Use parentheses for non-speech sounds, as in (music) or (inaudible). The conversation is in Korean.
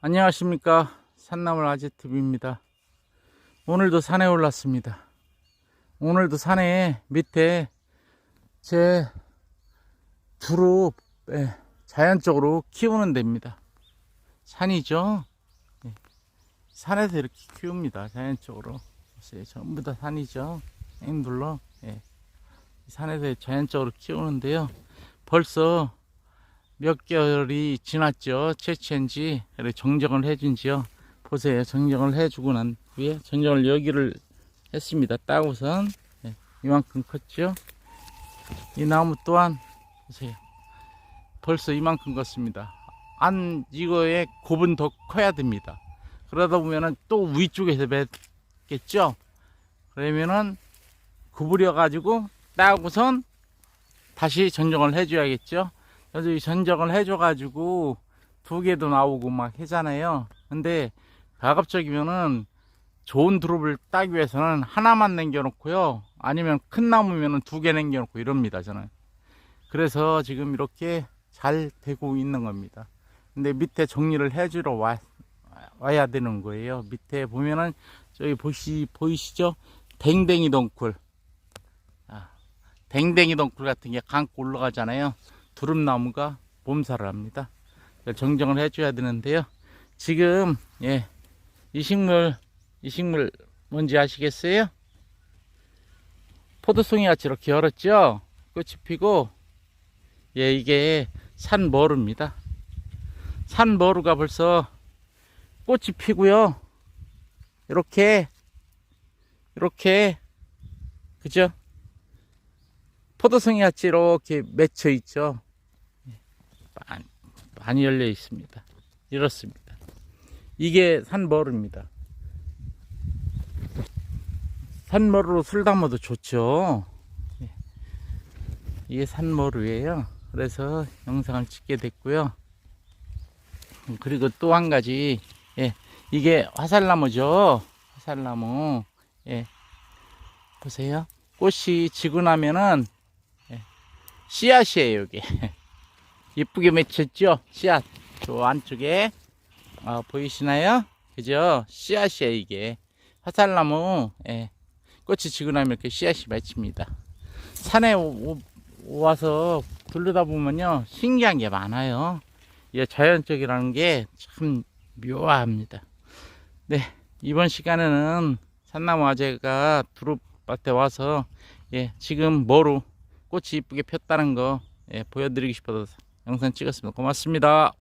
안녕하십니까. 산나물 아재TV입니다. 오늘도 산에 올랐습니다. 오늘도 산에 밑에 제 두릅 예, 자연적으로 키우는 데입니다. 산이죠? 예, 산에서 이렇게 키웁니다. 자연적으로. 전부 다 산이죠. 앵 눌러. 예. 산에서 자연적으로 키우는데요. 벌써 몇 개월이 지났죠. 채취한 지, 정정을 해준 지요. 보세요. 정정을 해주고 난 후에 정정을 여기를 했습니다. 따고선. 네, 이만큼 컸죠. 이 나무 또한, 보세요. 벌써 이만큼 컸습니다. 안, 이거에 곱은 더 커야 됩니다. 그러다 보면은 또 위쪽에서 뱉겠죠. 그러면은 구부려 가지고 따고선 다시 정정을 해줘야겠죠. 이 전적을 해줘가지고 두 개도 나오고 막 하잖아요. 근데 가급적이면은 좋은 두릅을 따기 위해서는 하나만 남겨놓고요. 아니면 큰 나무면은 두 개 남겨놓고 이럽니다. 저는. 그래서 지금 이렇게 잘 되고 있는 겁니다. 근데 밑에 정리를 해주러 와, 와야 되는 거예요. 밑에 보면은 저기 보시, 보이시죠? 댕댕이 덩굴. 아, 댕댕이 덩굴 같은 게 감고 올라가잖아요. 두릅나무가 몸살을 합니다. 정정을 해줘야 되는데요. 지금 예, 이 식물 이 식물 뭔지 아시겠어요? 포도송이 같이 이렇게 열었죠. 꽃이 피고 예 이게 산머루입니다. 산머루가 벌써 꽃이 피고요. 이렇게 이렇게 그죠? 포도송이 같이 이렇게 맺혀 있죠. 많이, 열려 있습니다. 이렇습니다. 이게 산머루입니다. 산머루로 술 담아도 좋죠. 예. 이게 산머루예요. 그래서 영상을 찍게 됐고요. 그리고 또 한 가지, 예, 이게 화살나무죠. 화살나무. 예, 보세요. 꽃이 지고 나면은 예, 씨앗이에요, 이게. (laughs) 이쁘게 맺혔죠? 씨앗. 저 안쪽에, 어, 보이시나요? 그죠? 씨앗이에요, 이게. 화살나무, 예. 꽃이 지고 나면 이렇게 씨앗이 맺힙니다. 산에 오, 오, 와서 둘러다 보면요, 신기한 게 많아요. 이 자연적이라는 게 참 묘합니다. 네, 이번 시간에는 산나무 아재가 두릅밭에 와서 예, 지금 뭐로 꽃이 이쁘게 폈다는 거 예, 보여드리고 싶어서 영상 찍었습니다. 고맙습니다.